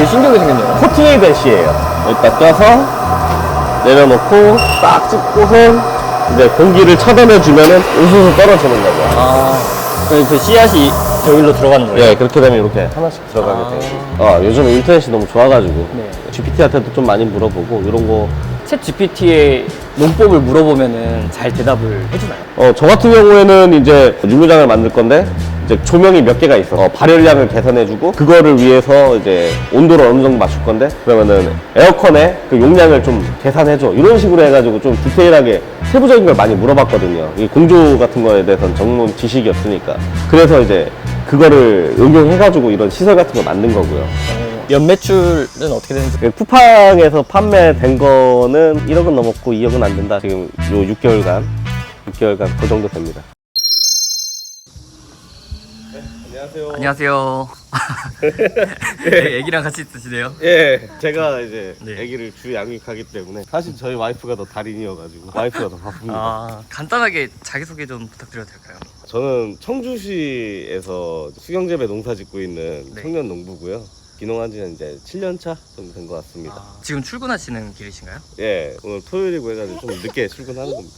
되게 신기하게 생겼네요. 코팅이 된 씨예요. 여기다 껴서 내려놓고 딱 찍고선 이제 공기를 차단해주면은 우수수 떨어지는 거죠. 아, 그럼 그 씨앗이 저기로 들어가는 거예요? 예, 그렇게 되면 이렇게 하나씩 들어가게 아. 돼요. 어, 요즘 인터넷이 너무 좋아가지고 네. GPT한테도 좀 많이 물어보고 이런 거. 챗 GPT의 문법을 물어보면은 잘 대답을 해주나요? 어, 저 같은 경우에는 이제 유무장을 만들 건데 이제 조명이 몇 개가 있어. 어, 발열량을 계산해주고 그거를 위해서 이제 온도를 어느 정도 맞출 건데 그러면은 에어컨의 그 용량을 좀 계산해줘. 이런 식으로 해가지고 좀 디테일하게 세부적인 걸 많이 물어봤거든요. 이 공조 같은 거에 대해서는 전문 지식이 없으니까. 그래서 이제 그거를 응용해가지고 이런 시설 같은 거 만든 거고요. 어, 연매출은 어떻게 되는지 그 쿠팡에서 판매된 거는 1억은 넘었고 2억은 안 된다. 지금 요 6개월간, 6개월간 그 정도 됩니다. 안녕하세요. 안녕하세요. 네, 애기랑 같이 있으시네요. 예, 제가 이제 네. 아기를 주 양육하기 때문에 사실 저희 와이프가 더 달인이어가지고 와이프가 더 바쁩니다. 아, 간단하게 자기 소개 좀 부탁드려도 될까요? 저는 청주시에서 수경재배 농사 짓고 있는 네. 청년 농부고요. 기농한 지는 이제 7년 차 정도 된 것 같습니다. 아, 지금 출근하시는 길이신가요? 예, 오늘 토요일이고 해가지고 좀 늦게 출근하는 겁니다.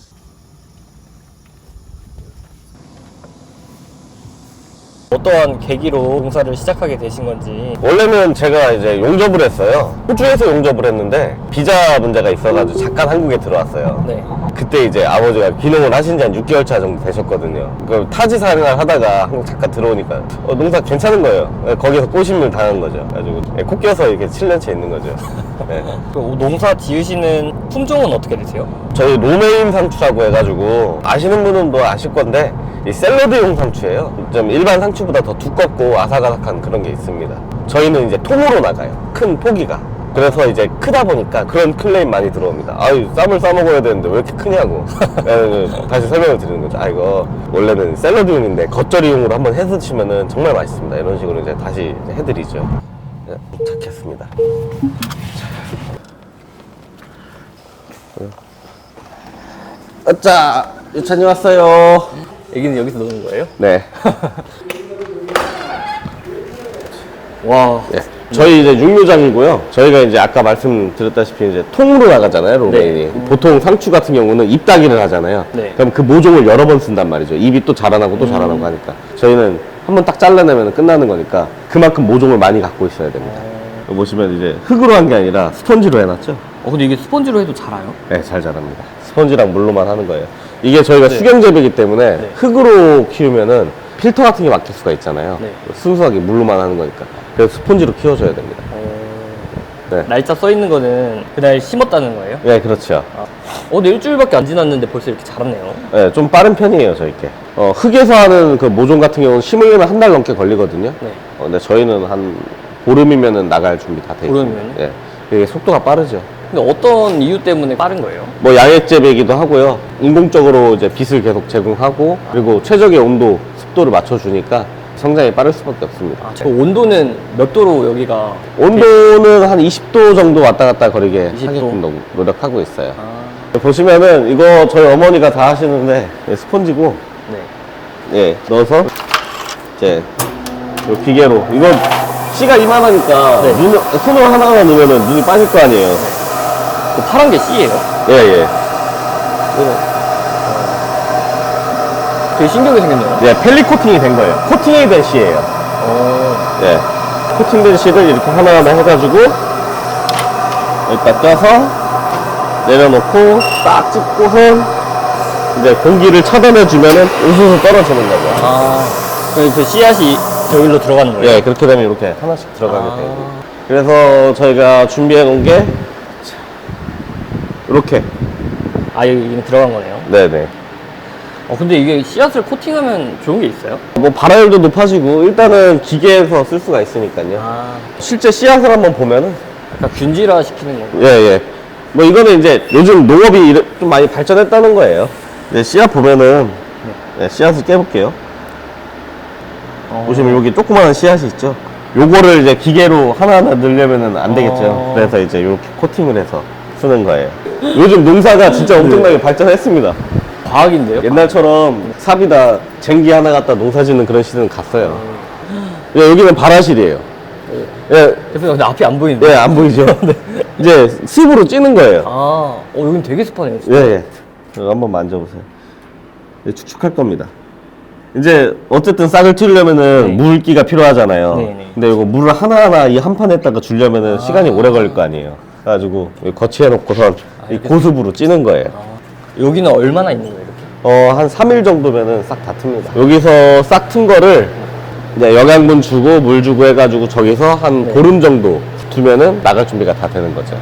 어떠한 계기로 농사를 시작하게 되신 건지 원래는 제가 이제 용접을 했어요. 호주에서 용접을 했는데 비자 문제가 있어가지고 잠깐 한국에 들어왔어요. 네. 그때 이제 아버지가 귀농을 하신 지 한 6개월 차 정도 되셨거든요. 그 타지 생활 하다가 한국 잠깐 들어오니까 어, 농사 괜찮은 거예요. 네, 거기서 꼬심을 당한 거죠. 그래가지고 네, 코 껴서 이렇게 7년째 있는 거죠. 네. 그 농사 지으시는 품종은 어떻게 되세요? 저희 로메인 상추라고 해가지고 아시는 분은 뭐 아실 건데 이 샐러드용 상추예요. 좀 일반 상추 보다 더 두껍고 아삭아삭한 그런 게 있습니다. 저희는 이제 통으로 나가요. 큰 포기가. 그래서 이제 크다 보니까 그런 클레임 많이 들어옵니다. 아유 쌈을 싸 먹어야 되는데 왜 이렇게 크냐고. 그래서 다시 설명을 드리는 거죠. 아 이거 원래는 샐러드용인데 겉절이용으로 한번 해서 치면은 정말 맛있습니다. 이런 식으로 이제 다시 해드리죠. 네, 도착했습니다. 자, 유찬이 왔어요. 애기는 여기서 노는 거예요? 네. 와. 예. 저희 이제 육묘장이고요. 저희가 이제 아까 말씀드렸다시피 이제 통으로 나가잖아요, 로메인이. 보통 상추 같은 경우는 입따기를 하잖아요. 네. 그럼 그 모종을 여러 번 쓴단 말이죠. 입이 또 자라나고 또 자라나고 하니까. 저희는 한 번 딱 잘라내면 끝나는 거니까 그만큼 모종을 많이 갖고 있어야 됩니다. 여기 보시면 이제 흙으로 한 게 아니라 스펀지로 해놨죠. 어, 근데 이게 스펀지로 해도 자라요? 네, 잘 자랍니다. 스펀지랑 물로만 하는 거예요. 이게 저희가 수경재배이기 때문에 네. 흙으로 키우면은 필터 같은 게 막힐 수가 있잖아요. 네. 순수하게 물로만 하는 거니까. 그래서 스펀지로 키워줘야 됩니다. 네. 날짜 써 있는 거는 그날 심었다는 거예요? 네, 그렇죠. 아. 어, 근데 일주일밖에 안 지났는데 벌써 이렇게 자랐네요. 네, 좀 빠른 편이에요, 저희께. 어, 흙에서 하는 그 모종 같은 경우는 심으려면 한 달 넘게 걸리거든요. 네. 어, 근데 저희는 한 보름이면은 나갈 준비 다 돼 있어요. 보름이면요? 네. 이게 속도가 빠르죠. 근데 어떤 이유 때문에 빠른 거예요? 뭐 양액재배이기도 하고요. 인공적으로 이제 빛을 계속 제공하고 그리고 최적의 온도, 습도를 맞춰주니까 성장이 빠를 수밖에 없습니다. 아, 저 온도는 몇 도로 여기가 온도는 한 20도 정도 왔다 갔다 거리게 20도? 하게끔 노- 노력하고 있어요. 아, 보시면은 이거 저희 어머니가 다 하시는데 예, 스펀지고 네. 예 넣어서 이제 요 기계로 이거 씨가 이만하니까 네. 눈, 손으로 하나하나 넣으면은 눈이 빠질 거 아니에요. 그 파란 게 씨예요? 예 예. 되게 신기하게 생겼네요. 예 펠리 코팅이 된 거예요. 코팅이 된 씨예요. 어, 예. 코팅된 씨를 이렇게 하나하나 해가지고 여기다 껴서 내려놓고 딱 찍고선 이제 공기를 차단해주면은 우수수 떨어지는 거죠. 아, 그 씨앗이 저기로 들어가는 거예요? 예, 그렇게 되면 이렇게 하나씩 들어가게 아. 돼요. 그래서 저희가 준비해 놓은 게 이렇게. 아, 여기 들어간 거네요. 네네. 어, 근데 이게 씨앗을 코팅하면 좋은 게 있어요? 뭐 발화율도 높아지고 일단은 기계에서 쓸 수가 있으니까요. 아, 실제 씨앗을 한번 보면은 약간 균질화 시키는 거. 예, 예. 뭐 이거는 이제 요즘 농업이 이래- 좀 많이 발전했다는 거예요. 네, 씨앗 보면은 네, 씨앗을 깨볼게요. 어. 보시면 여기 조그마한 씨앗이 있죠. 요거를 이제 기계로 하나하나 넣으려면은 안 되겠죠. 어. 그래서 이제 이렇게 코팅을 해서 쓰는 거예요. 요즘 농사가 진짜 엄청나게 발전했습니다. 과학인데요? 옛날처럼 삽이다 쟁기 하나 갖다 농사 짓는 그런 시대는 갔어요. 예, 여기는 발화실이에요. 예, 대표님 근데 앞이 안 보이는데. 예, 안 보이죠? 이제 습으로 찌는 거예요. 아, 어 여긴 되게 습하네요. 진짜. 예, 예. 이거 한번 만져보세요. 예, 축축할 겁니다. 이제 어쨌든 싹을 틔우려면은 네. 물기가 필요하잖아요. 네, 네. 근데 이거 물을 하나하나 이 한 판에다가 주려면은 시간이 오래 걸릴 거 아니에요. 그래가지고 거치해 놓고선 이 고습으로 찌는 거예요. 여기는 얼마나 있는 거예요? 어, 한 3일 정도면은 싹 다 틉니다. 여기서 싹 튼 거를 이제 영양분 주고 물 주고 해가지고 저기서 한 네. 보름 정도 두면은 나갈 준비가 다 되는 거죠.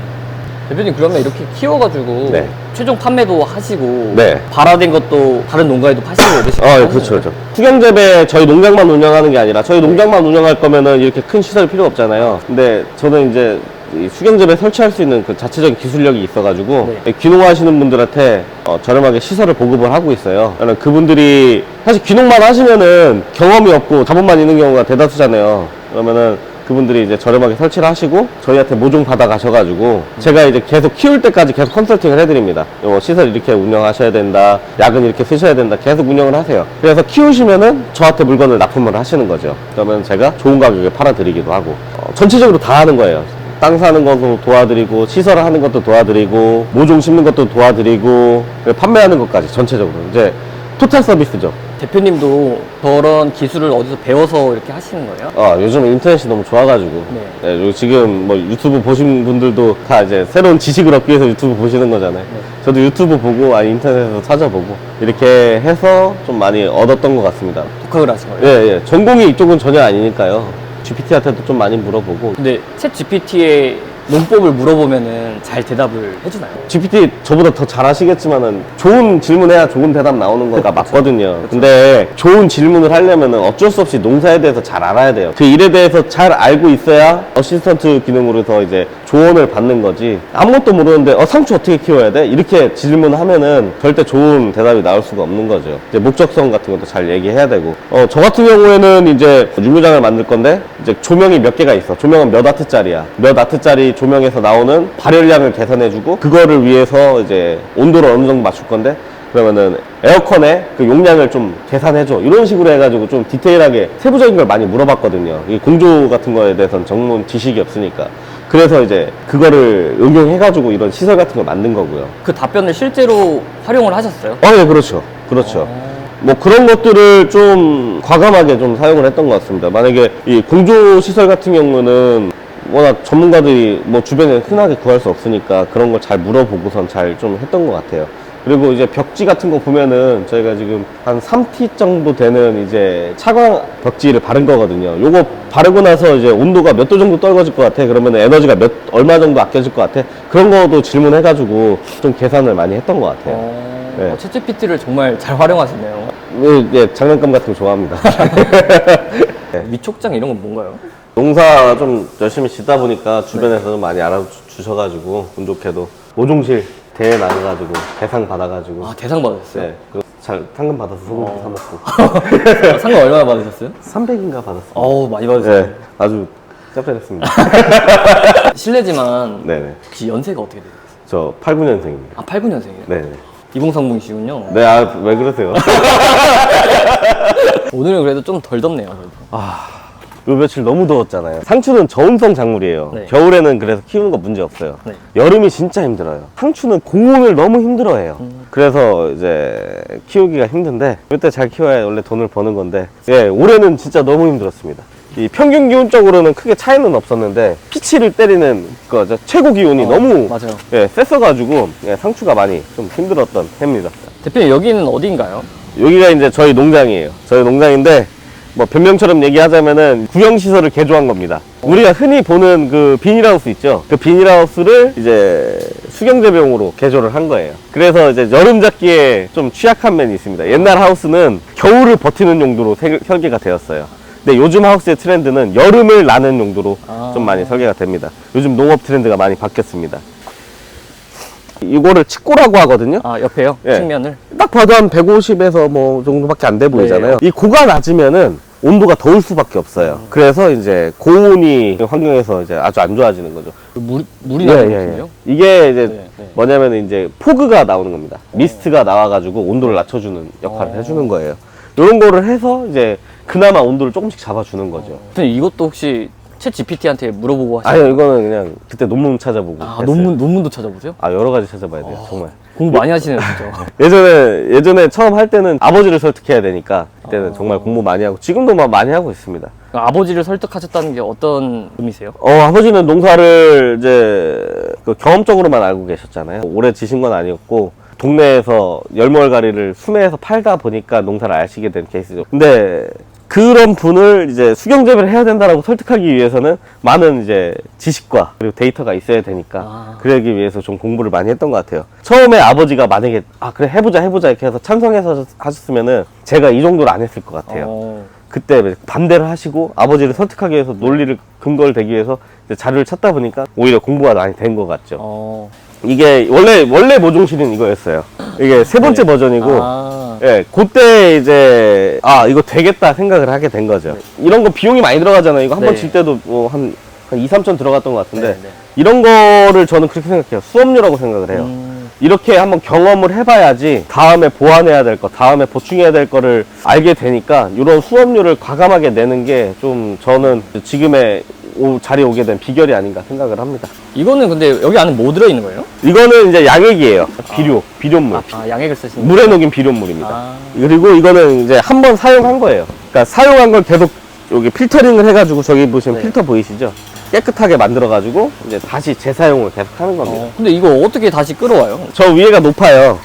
대표님 그러면 이렇게 키워가지고 네. 최종 판매도 하시고 네. 발화된 것도 다른 농가에도 파시고 이러시고 어, 예, 그렇죠, 그렇죠. 수경재배 저희 농장만 운영하는 게 아니라 저희 농장만 운영할 거면은 이렇게 큰 시설이 필요 없잖아요. 근데 저는 이제 이 수경재배 설치할 수 있는 그 자체적인 기술력이 있어가지고 네. 귀농하시는 분들한테 어, 저렴하게 시설을 보급을 하고 있어요. 저는 그분들이 사실 귀농만 하시면은 경험이 없고 자본만 있는 경우가 대다수잖아요. 그러면은 그분들이 이제 저렴하게 설치를 하시고 저희한테 모종 받아 가셔가지고 제가 이제 계속 키울 때까지 계속 컨설팅을 해드립니다. 요 시설 이렇게 운영하셔야 된다. 약은 이렇게 쓰셔야 된다. 계속 운영을 하세요. 그래서 키우시면은 저한테 물건을 납품을 하시는 거죠. 그러면 제가 좋은 가격에 팔아드리기도 하고 어, 전체적으로 다 하는 거예요. 땅 사는 것도 도와드리고 시설을 하는 것도 도와드리고 모종 심는 것도 도와드리고 판매하는 것까지 전체적으로 이제 토탈 서비스죠. 대표님도 저런 기술을 어디서 배워서 이렇게 하시는 거예요? 아, 요즘 인터넷이 너무 좋아가지고. 네. 네, 요 지금 뭐 유튜브 보신 분들도 다 이제 새로운 지식을 얻기 위해서 유튜브 보시는 거잖아요. 네. 저도 유튜브 보고, 아, 인터넷에서 찾아보고, 이렇게 해서 좀 많이 얻었던 것 같습니다. 독학을 하신 거예요? 예, 예. 전공이 이쪽은 전혀 아니니까요. GPT한테도 좀 많이 물어보고. 근데 챗 GPT에 농법을 물어보면은 잘 대답을 해주나요? GPT 저보다 더 잘하시겠지만은 좋은 질문해야 좋은 대답 나오는 거가 맞거든요. 근데 좋은 질문을 하려면은 어쩔 수 없이 농사에 대해서 잘 알아야 돼요. 그 일에 대해서 잘 알고 있어야 어시스턴트 기능으로서 이제 조언을 받는 거지. 아무것도 모르는데 어 상추 어떻게 키워야 돼? 이렇게 질문하면은 절대 좋은 대답이 나올 수가 없는 거죠. 이제 목적성 같은 것도 잘 얘기해야 되고. 어 저 같은 경우에는 이제 유무장을 만들 건데 이제 조명이 몇 개가 있어. 조명은 몇 와트짜리야. 몇 와트짜리 조명에서 나오는 발열량을 계산해주고 그거를 위해서 이제 온도를 어느 정도 맞출 건데 그러면은 에어컨의 그 용량을 좀 계산해줘 이런 식으로 해가지고 좀 디테일하게 세부적인 걸 많이 물어봤거든요 이 공조 같은 거에 대해서는 전문 지식이 없으니까 그래서 이제 그거를 응용해가지고 이런 시설 같은 걸 만든 거고요 그 답변을 실제로 활용을 하셨어요? 어, 예, 그렇죠. 그렇죠. 뭐 그런 것들을 좀 과감하게 좀 사용을 했던 것 같습니다. 만약에 이 공조 시설 같은 경우는 워낙 전문가들이 뭐 주변에 흔하게 구할 수 없으니까 그런 걸 잘 물어보고선 잘 좀 했던 것 같아요. 그리고 이제 벽지 같은 거 보면은 저희가 지금 한 3T 정도 되는 이제 차광 벽지를 바른 거거든요. 요거 바르고 나서 이제 온도가 몇 도 정도 떨궈질 것 같아. 그러면 에너지가 몇, 얼마 정도 아껴질 것 같아. 그런 거도 질문해가지고 좀 계산을 많이 했던 것 같아요. 어, 네. 어, 챗 GPT를 정말 잘 활용하시네요. 예, 예, 장난감 같은 거 좋아합니다. 위촉장 이런 건 뭔가요? 농사 좀 열심히 짓다 보니까 주변에서 좀 많이 알아주셔가지고 운 좋게도 모종실 대회 나가가지고 대상 받아가지고 아 대상 받으셨어요? 네, 그잘 상금 받아서 소금도 사 먹고 아, 상금 얼마나 받으셨어요? 300인가 받았어요. 어우 많이 받으셨어요. 네, 아주 짭짤했습니다. 실례지만 네네. 혹시 연세가 어떻게 돼요? 저 8, 9년생입니다. 아 8, 9년생이에요? 네네. 2030이시군요. 네, 아, 왜 그러세요? 오늘은 그래도 좀 덜 덥네요. 그래도. 요 며칠 너무 더웠잖아요. 상추는 저온성 작물이에요. 네. 겨울에는 그래서 키우는 거 문제 없어요. 네. 여름이 진짜 힘들어요. 상추는 고온을 너무 힘들어해요. 음. 그래서 이제 키우기가 힘든데 이때 잘 키워야 원래 돈을 버는 건데 예 올해는 진짜 너무 힘들었습니다. 이 평균 기온적으로는 크게 차이는 없었는데 피치를 때리는 거죠 최고 기온이 어, 너무 맞아요. 예 셌어가지고 예, 상추가 많이 좀 힘들었던 해입니다. 대표님 여기는 어디인가요? 여기가 이제 저희 농장이에요. 저희 농장인데 뭐 변명처럼 얘기하자면은 구형 시설을 개조한 겁니다. 우리가 흔히 보는 그 비닐하우스 있죠. 그 비닐하우스를 이제 수경재배용으로 개조를 한 거예요. 그래서 이제 여름 잡기에 좀 취약한 면이 있습니다. 옛날 하우스는 겨울을 버티는 용도로 세- 설계가 되었어요. 근데 요즘 하우스의 트렌드는 여름을 나는 용도로 아. 좀 많이 설계가 됩니다. 요즘 농업 트렌드가 많이 바뀌었습니다. 이거를 치고라고 하거든요. 아 옆에요? 예. 측면을? 딱 봐도 한 150에서 뭐 정도밖에 안 돼 보이잖아요. 이 고가 낮으면은 온도가 더울 수밖에 없어요. 그래서 이제 고온이 환경에서 이제 아주 안 좋아지는 거죠. 물, 물이 예, 나는 예, 예. 거군요? 이게 이제 네, 네. 뭐냐면 이제 포그가 나오는 겁니다. 미스트가 나와가지고 온도를 낮춰주는 역할을 어. 해주는 거예요. 이런 거를 해서 이제 그나마 온도를 조금씩 잡아주는 거죠. 대표님 이것도 혹시 챗 GPT한테 물어보고 하시는 아니요, 이거는 그냥 그때 논문 찾아보고. 아, 했어요. 논문 논문도 찾아보세요? 아, 여러 가지 찾아봐야 돼요, 정말. 공부 많이 하시네요, 진짜. 예전에, 예전에 처음 할 때는 아버지를 설득해야 되니까, 그때는 어. 정말 공부 많이 하고, 지금도 막 많이 하고 있습니다. 아버지를 설득하셨다는 게 어떤 의미세요? 어, 아버지는 농사를 이제 그 경험적으로만 알고 계셨잖아요. 오래 지신 건 아니었고, 동네에서 열무얼가리를 수매해서 팔다 보니까 농사를 아시게 된 케이스죠. 근데 그런 분을 이제 수경재배를 해야 된다라고 설득하기 위해서는 많은 이제 지식과 그리고 데이터가 있어야 되니까 아. 그러기 위해서 좀 공부를 많이 했던 것 같아요. 처음에 아버지가 만약에 아 그래 해보자 해보자 이렇게 해서 찬성해서 하셨으면은 제가 이 정도를 안 했을 것 같아요. 어, 그때 반대를 하시고 아버지를 설득하기 위해서 논리를 근거를 대기 위해서 자료를 찾다 보니까 오히려 공부가 많이 된 것 같죠. 어. 이게 원래 원래 모종실은 이거였어요. 이게 세 번째 네. 버전이고 아, 예, 그때 이제 아 이거 되겠다 생각을 하게 된 거죠. 이런 거 비용이 많이 들어가잖아요. 이거 한 번 네. 질 때도 뭐한 한 2, 3천 들어갔던 것 같은데 네, 네. 이런 거를 저는 그렇게 생각해요. 수업료라고 생각을 해요. 음, 이렇게 한번 경험을 해봐야지 다음에 보완해야 될 거, 다음에 보충해야 될 거를 알게 되니까 이런 수업료를 과감하게 내는 게 좀 저는 지금의 오- 자리에 오게 된 비결이 아닌가 생각을 합니다. 이거는 근데 여기 안에 뭐 들어있는 거예요? 이거는 이제 양액이에요. 비료, 비료물. 아, 양액을 쓰시는 물에 녹인 비료물입니다. 아. 그리고 이거는 이제 한 번 사용한 거예요. 그러니까 사용한 걸 계속 여기 필터링을 해가지고 저기 보시면 네. 필터 보이시죠? 깨끗하게 만들어가지고 이제 다시 재사용을 계속 하는 겁니다. 어, 근데 이거 어떻게 다시 끌어와요? 저 위에가 높아요.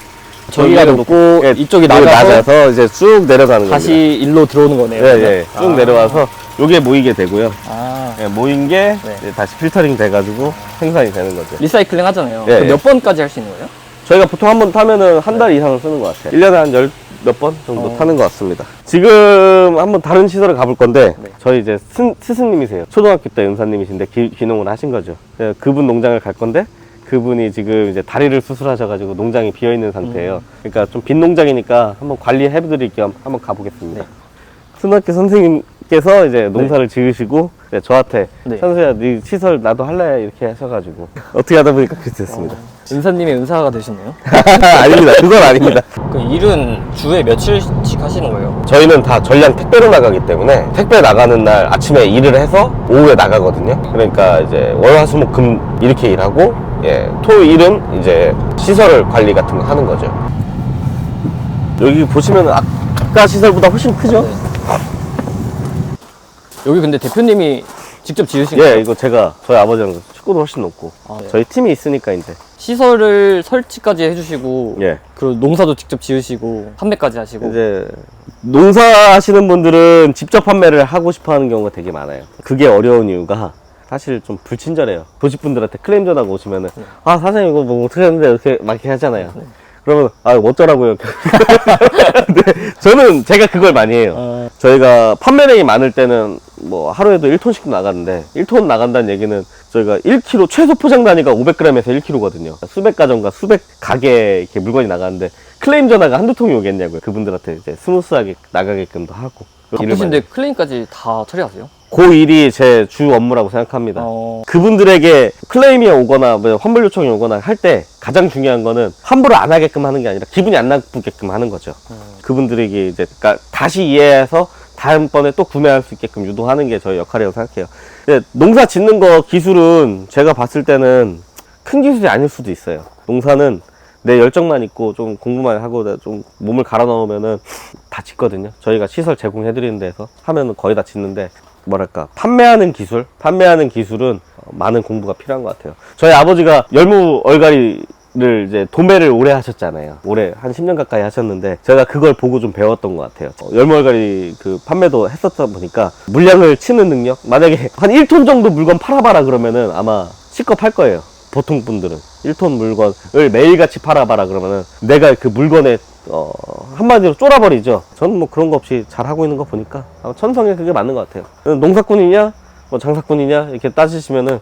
위에가 높고 예, 이쪽이 낮아서 낮아서 이제 쭉 내려가는 다시 겁니다. 일로 들어오는 거네요. 예? 예, 쭉 아. 내려와서 요게 모이게 되고요. 아, 예, 모인 게 네. 이제 다시 필터링 돼가지고 생산이 되는 거죠. 리사이클링 하잖아요. 예, 예. 몇 번까지 할 수 있는 거예요? 저희가 보통 한 번 타면은 한 네. 달 이상은 쓰는 것 같아요. 1년에 한 열 몇 번 정도 어. 타는 것 같습니다. 지금 한번 다른 시설을 가볼 건데, 네. 저희 이제 스, 스승님이세요. 초등학교 때 은사님이신데 기, 귀농을 하신 거죠. 예, 그분 농장을 갈 건데, 그분이 지금 이제 다리를 수술하셔가지고 농장이 비어 있는 상태예요. 음. 그러니까 좀 빈 농장이니까 한번 관리해드릴 겸 한번 가보겠습니다. 네. 초등학교 선생님 께서 이제 농사를 지으시고, 이제 저한테, 네. 선수야, 네 시설 나도 할래? 이렇게 하셔가지고, 어떻게 하다 보니까 그렇게 됐습니다. 은사님의 은사가 되셨네요. 아닙니다. 그건 아닙니다. 그 일은 주에 며칠씩 하시는 거예요? 저희는 다 전량 택배로 나가기 때문에 택배 나가는 날 아침에 일을 해서 오후에 나가거든요. 그러니까 이제 월화수목금 이렇게 일하고 예, 토일은 이제 시설 관리 같은 거 하는 거죠. 여기 보시면 아까 시설보다 훨씬 크죠? 네. 여기 근데 대표님이 직접 지으신 거예요? 예, 이거 제가 저희 아버지랑 축구도 훨씬 높고 아, 네. 저희 팀이 있으니까 이제 시설을 설치까지 해주시고 예. 그리고 농사도 직접 지으시고 판매까지 하시고 이제 농사하시는 분들은 직접 판매를 하고 싶어 하는 경우가 되게 많아요. 그게 어려운 이유가 사실 좀 불친절해요. 도시분들한테 클레임 전화가 오시면은 아 사장님 이거 뭐 어떻게 하는데 이렇게 막 이렇게 하잖아요. 그러면 아 어쩌라고요. 근데 저는 제가 그걸 많이 해요. 아. 저희가 판매량이 많을 때는 뭐 하루에도 1톤씩 나가는데 1톤 나간다는 얘기는 저희가 1kg 최소 포장 단위가 500g에서 1kg거든요. 수백 가정과 수백 가게 이렇게 물건이 나가는데 클레임 전화가 한두 통이 오겠냐고요. 그분들한테 이제 스무스하게 나가게끔도 하고. 바쁘신데 클레임까지 다 처리하세요? 그 일이 제 주 업무라고 생각합니다. 어, 그분들에게 클레임이 오거나 뭐 환불 요청이 오거나 할 때 가장 중요한 거는 환불을 안 하게끔 하는 게 아니라 기분이 안 나쁘게끔 하는 거죠. 그분들에게 이제 그러니까 다시 이해해서 다음번에 또 구매할 수 있게끔 유도하는 게 저희 역할이라고 생각해요. 근데 농사 짓는 거 기술은 제가 봤을 때는 큰 기술이 아닐 수도 있어요. 농사는 내 열정만 있고 좀 공부만 하고 좀 몸을 갈아 넣으면은 다 짓거든요. 저희가 시설 제공해드리는 데서 하면은 거의 다 짓는데 뭐랄까 판매하는 기술, 판매하는 기술은 어, 많은 공부가 필요한 것 같아요. 저희 아버지가 열무 얼갈이를 이제 도매를 오래 하셨잖아요. 올해 한 10년 가까이 하셨는데 제가 그걸 보고 좀 배웠던 것 같아요. 어, 열무 얼갈이 그 판매도 했었다 보니까 물량을 치는 능력 만약에 한 1톤 정도 물건 팔아봐라 그러면은 아마 실컷 팔 거예요. 보통 분들은 1톤 물건을 매일같이 팔아봐라 그러면은 내가 그 물건에 어, 한마디로 쫄아버리죠. 저는 뭐 그런 거 없이 잘 하고 있는 거 보니까 천성에 그게 맞는 것 같아요. 농사꾼이냐, 뭐 장사꾼이냐 이렇게 따지시면은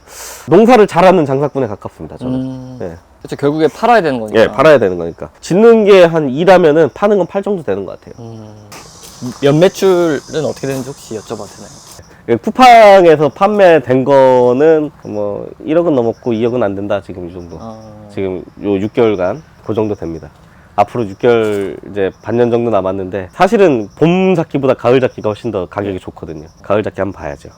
농사를 잘하는 장사꾼에 가깝습니다. 저는. 음, 예. 그렇죠. 결국에 팔아야 되는 거니까. 예, 팔아야 되는 거니까. 짓는 게 한 2라면은 파는 건 8 정도 되는 것 같아요. 음, 연매출은 어떻게 되는지 혹시 여쭤봐도 되나요? 예, 쿠팡에서 판매된 거는 뭐 1억은 넘었고 2억은 안 된다 지금 이 정도. 아, 지금 요 6개월간 그 정도 됩니다. 앞으로 6개월 이제 반년 정도 남았는데 사실은 봄 잡기보다 가을 잡기가 훨씬 더 가격이 좋거든요. 가을 잡기 한번 봐야죠.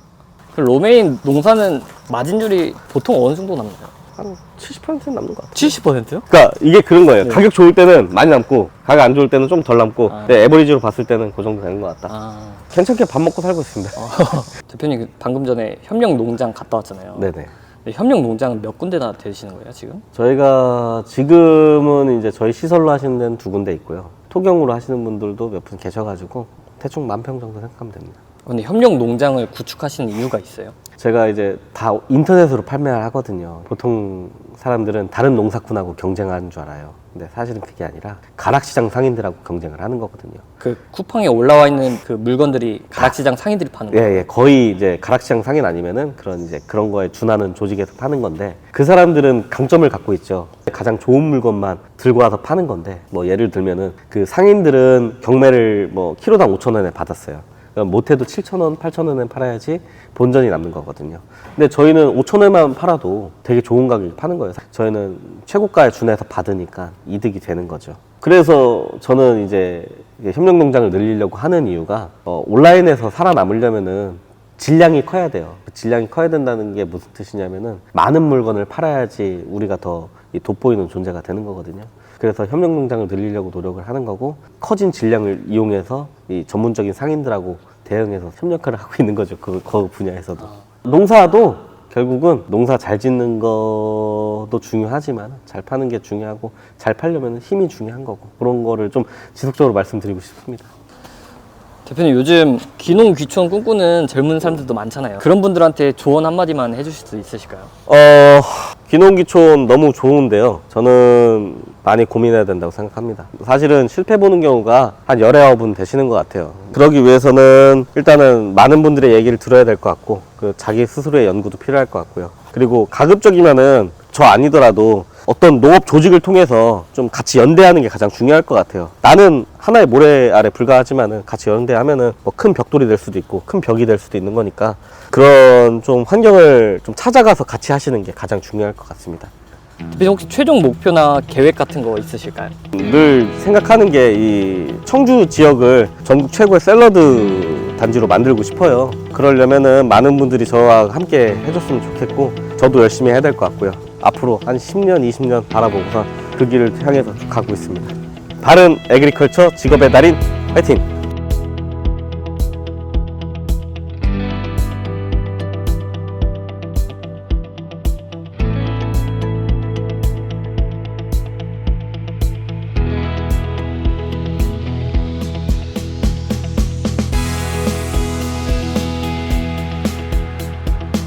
그 로메인 농사는 마진율이 보통 어느 정도 남나요? 한 70%는 남는 것 같아요. 70%요? 그러니까 이게 그런 거예요. 네. 가격 좋을 때는 많이 남고 가격 안 좋을 때는 좀 덜 남고 아. 네, 에버리지로 봤을 때는 그 정도 되는 것 같다. 아, 괜찮게 밥 먹고 살고 있습니다. 대표님 그 방금 전에 협력 농장 갔다 왔잖아요. 네네. 네, 협력 농장은 몇 군데나 되시는 거예요 지금? 저희가 지금은 이제 저희 시설로 하시는 데는 두 군데 있고요. 토경으로 하시는 분들도 몇 분 계셔가지고 대충 만 평 정도 생각하면 됩니다. 근데 협력 농장을 구축하시는 이유가 있어요? 제가 이제 다 인터넷으로 판매를 하거든요. 보통 사람들은 다른 농사꾼하고 경쟁하는 줄 알아요. 근데 사실은 그게 아니라 가락시장 상인들하고 경쟁을 하는 거거든요. 그 쿠팡에 올라와 있는 그 물건들이 가락시장 상인들이 파는 거예요? 예, 예, 거의 이제 가락시장 상인 아니면은 그런 이제 그런 거에 준하는 조직에서 파는 건데 그 사람들은 강점을 갖고 있죠. 가장 좋은 물건만 들고 와서 파는 건데 뭐 예를 들면은 그 상인들은 경매를 뭐 키로당 5천 원에 받았어요. 그럼 못해도 7천 원, 8천 원에 팔아야지 본전이 남는 거거든요. 근데 저희는 5천 원만 팔아도 되게 좋은 가격에 파는 거예요. 저희는 최고가에 준해서 받으니까 이득이 되는 거죠. 그래서 저는 이제 협력 농장을 늘리려고 하는 이유가 어, 온라인에서 살아남으려면은 질량이 커야 돼요. 그 질량이 커야 된다는 게 무슨 뜻이냐면은 많은 물건을 팔아야지 우리가 더 이 돋보이는 존재가 되는 거거든요. 그래서 협력 농장을 늘리려고 노력을 하는 거고 커진 질량을 이용해서 이 전문적인 상인들하고 대응해서 협력을 하고 있는 거죠. 그, 그 분야에서도. 농사도 결국은 농사 잘 짓는 것도 중요하지만 잘 파는 게 중요하고 잘 팔려면 힘이 중요한 거고 그런 거를 좀 지속적으로 말씀드리고 싶습니다. 대표님 요즘 귀농 귀촌 꿈꾸는 젊은 사람들도 많잖아요. 그런 분들한테 조언 한마디만 해주실 수 있으실까요? 어, 귀농귀촌 너무 좋은데요. 저는 많이 고민해야 된다고 생각합니다. 사실은 실패 보는 경우가 한 열애어 분 되시는 것 같아요. 그러기 위해서는 일단은 많은 분들의 얘기를 들어야 될 것 같고, 그 자기 스스로의 연구도 필요할 것 같고요. 그리고 가급적이면은 저 아니더라도 어떤 농업 조직을 통해서 좀 같이 연대하는 게 가장 중요할 것 같아요. 나는 하나의 모래 아래 불과하지만은 같이 연대하면은 뭐 큰 벽돌이 될 수도 있고 큰 벽이 될 수도 있는 거니까 그런 좀 환경을 좀 찾아가서 같이 하시는 게 가장 중요할 것 같습니다. 대표님 혹시 최종 목표나 계획 같은 거 있으실까요? 늘 생각하는 게 이 청주 지역을 전국 최고의 샐러드 단지로 만들고 싶어요. 그러려면은 많은 분들이 저와 함께 해줬으면 좋겠고 저도 열심히 해야 될 것 같고요. 앞으로 한 10년, 20년 바라보고서 그 길을 향해서 쭉 가고 있습니다. 바른 에그리컬처 직업의 달인 화이팅!